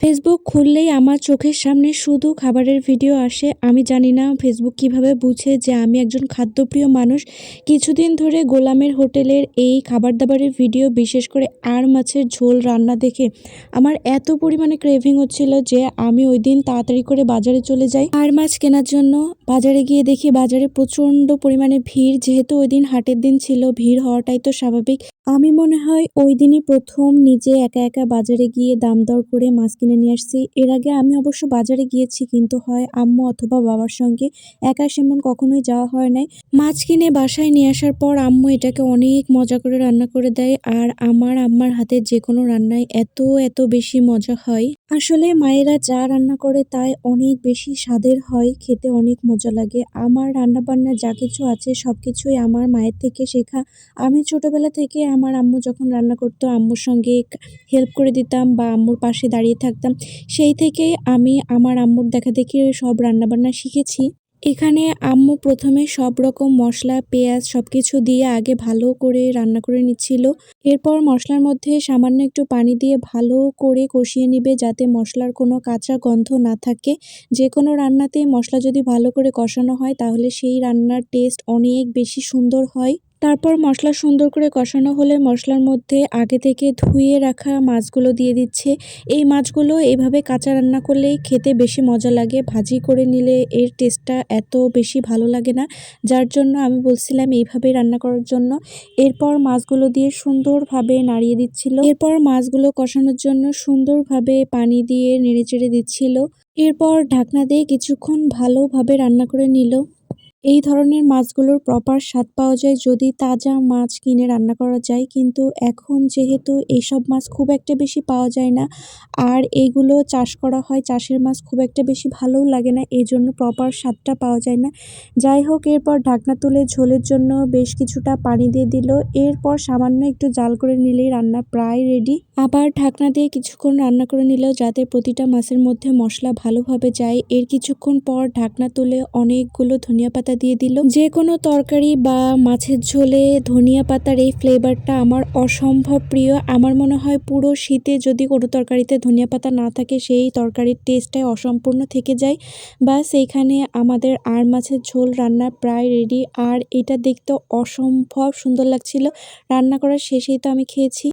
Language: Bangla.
ফেসবুক খুললেই আমার চোখের সামনে শুধু খাবারের ভিডিও আসে। আমি জানি না ফেসবুক কীভাবে বুঝে যে আমি একজন খাদ্যপ্রিয় মানুষ। কিছুদিন ধরে গোলামের হোটেলের এই খাবার দাবারের ভিডিও, বিশেষ করে আর মাছের ঝোল রান্না দেখে আমার এত পরিমাণে ক্রেভিং হচ্ছিল যে আমি ওই দিন তাড়াতাড়ি করে বাজারে চলে যাই। আর মাছ কেনার জন্য বাজারে গিয়ে দেখি বাজারে প্রচণ্ড পরিমাণে ভিড়, যেহেতু ওই দিন হাটের দিন ছিল, ভিড় হওয়াটাই তো স্বাভাবিক। আমি মনে হয় ওই দিনই প্রথম নিজে একা একা বাজারে গিয়ে দাম দর করে মাছ কিনে নিয়ে আসছি। এর আগে আমি অবশ্য বাজারে গিয়েছি, কিন্তু হয় আম্মু অথবা বাবার সঙ্গে একা সেমন কখনোই যাওয়া হয় নাই। মাছ কিনে বাসায় নিয়ে আসার পর আম্মু এটাকে অনেক মজা করে রান্না করে দেয় আর আমার আম্মার হাতের যে কোনো রান্নায় এত এত বেশি মজা হয়। আসলে মায়েরা যা রান্না করে তাই অনেক বেশি স্বাদের হয়, খেতে অনেক মজা লাগে। আমার রান্না বান্না যা কিছু আছে সব কিছুই আমার মায়ের থেকে শেখা। আমি ছোটবেলা থেকে আমার আম্মু যখন রান্না করতো, আম্মুর সঙ্গে হেল্প করে দিতাম বা আম্মুর পাশে দাঁড়িয়ে থাকতাম সেই থেকেই আমি আমার আম্মুর দেখা দেখি সব রান্নাবান্না শিখেছি। এখানে আম্মু প্রথমে সব রকম মশলা, পেঁয়াজ সব কিছু দিয়ে আগে ভালো করে রান্না করে নিচ্ছিল। এরপর মশলার মধ্যে সামান্য একটু পানি দিয়ে ভালো করে কষিয়ে নিবে যাতে মশলার কোনো কাঁচা গন্ধ না থাকে। যে কোনো রান্নাতে মশলা যদি ভালো করে কষানো হয় তাহলে সেই রান্নার টেস্ট অনেক বেশি সুন্দর হয়। তারপর মশলা সুন্দর করে কষানো হলে মশলার মধ্যে আগে থেকে ধুয়ে রাখা মাছগুলো দিয়ে দিচ্ছে। এই মাছগুলো এইভাবে কাঁচা রান্না করলেই খেতে বেশি মজা লাগে। ভাজি করে নিলে এর টেস্টটা এত বেশি ভালো লাগে না। যার জন্য আমি বলছিলাম এইভাবে রান্না করার জন্য। এরপর মাছগুলো দিয়ে সুন্দরভাবে নাড়িয়ে দিচ্ছিল। এরপর মাছগুলো কষানোর জন্য সুন্দরভাবে পানি দিয়ে নেড়ে চেড়ে দিচ্ছিল। এরপর ঢাকনা দিয়ে কিছুক্ষণ ভালোভাবে রান্না করে নিল। এই ধরনের মাছগুলোর প্রপার স্বাদ পাওয়া যায় যদি তাজা মাছ কিনে রান্না করা যায়। কিন্তু এখন যেহেতু এইসব মাছ খুব একটা বেশি পাওয়া যায় না, আর এইগুলো চাষ করা হয়, চাষের মাছ খুব একটা বেশি ভালোও লাগে না এই জন্য প্রপার স্বাদটা পাওয়া যায় না। যাই হোক, এরপর ঢাকনা তুলে ঝোলের জন্য বেশ কিছুটা পানি দিয়ে দিল। এরপর সামান্য একটু জাল করে নিলেই রান্না প্রায় রেডি আবার ঢাকনা দিয়ে কিছুক্ষণ রান্না করে নিল যাতে প্রতিটা মাছের মধ্যে মশলা ভালোভাবে যায়। এর কিছুক্ষণ পর ঢাকনা তুলে অনেকগুলো ধনিয়া পাতা দিয়ে দিল। যে কোনো তরকারি বা মাছের ঝোলে ধনিয়া পাতার এই ফ্লেভারটা আমার অসম্ভব প্রিয়। আমার মনে হয় পুরো শীতে যদি কোনো তরকারিতে ধনিয়া পাতা না থাকে, সেই তরকারির টেস্টটাই অসম্পূর্ণ থেকে যায়। বা সেইখানে আমাদের আর মাছের ঝোল রান্না প্রায় রেডি আর এটা দেখতে অসম্ভব সুন্দর লাগছিল। রান্না করার শেষেই তো আমি খেয়েছি।